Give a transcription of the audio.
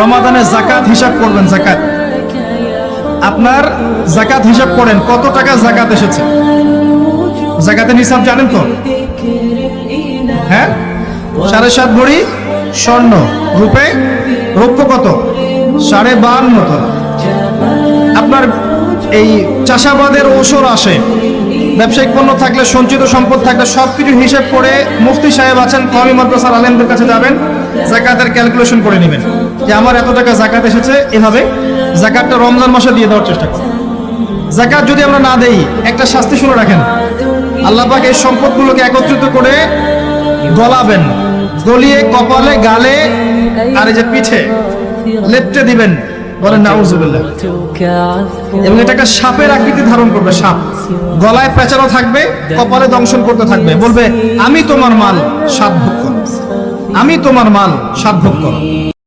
রমাদানে জাকাত হিসাব করবেন জাকাত আপনার জাকাত হিসাব করেন, কত টাকা জাকাত এসেছে? জাকাতের হিসাব জানেন তো? হ্যাঁ? সাড়ে সাত ভরি স্বর্ণ, রূপে রৌপ্য কত? সাড়ে বাহান্ন তোলা আপনার এই চাষাবাদের ওসর আসে। ব্যবসায়িক পণ্য থাকলে, সঞ্চিত সম্পদ থাকলে সব কিছু হিসেব করে মুফতি সাহেব আছেন কমি মাদ্রাসার আলেমদের কাছে যাবেন জাকাতের ক্যালকুলেশন করে নেবেন। যে আমার এত টাকা জাকাত এসেছে, এভাবে জাকাতটা রমজান মাসে দিয়ে দেওয়ার চেষ্টা করুন জাকাত যদি আমরা না দেই, একটা শাস্তি শুনে রাখেন। আল্লাহ পাক এই সম্পদগুলোকে একত্রিত করে গলাবেন। গলিয়ে, কপালে, গালে, আর এই যে পিঠে, লেপটে দিবেন। বলেন, নাউজুবিল্লাহ। এবং এটা একটা সাপের আকৃতি ধারণ করবে, সাপ। গলায় পেঁচানো থাকবে, কপালে দংশন করতে থাকবে। বলবে, আমি তোমার মাল সাত ভোগ করো। আমি তোমার মাল সাত ভোগ করো।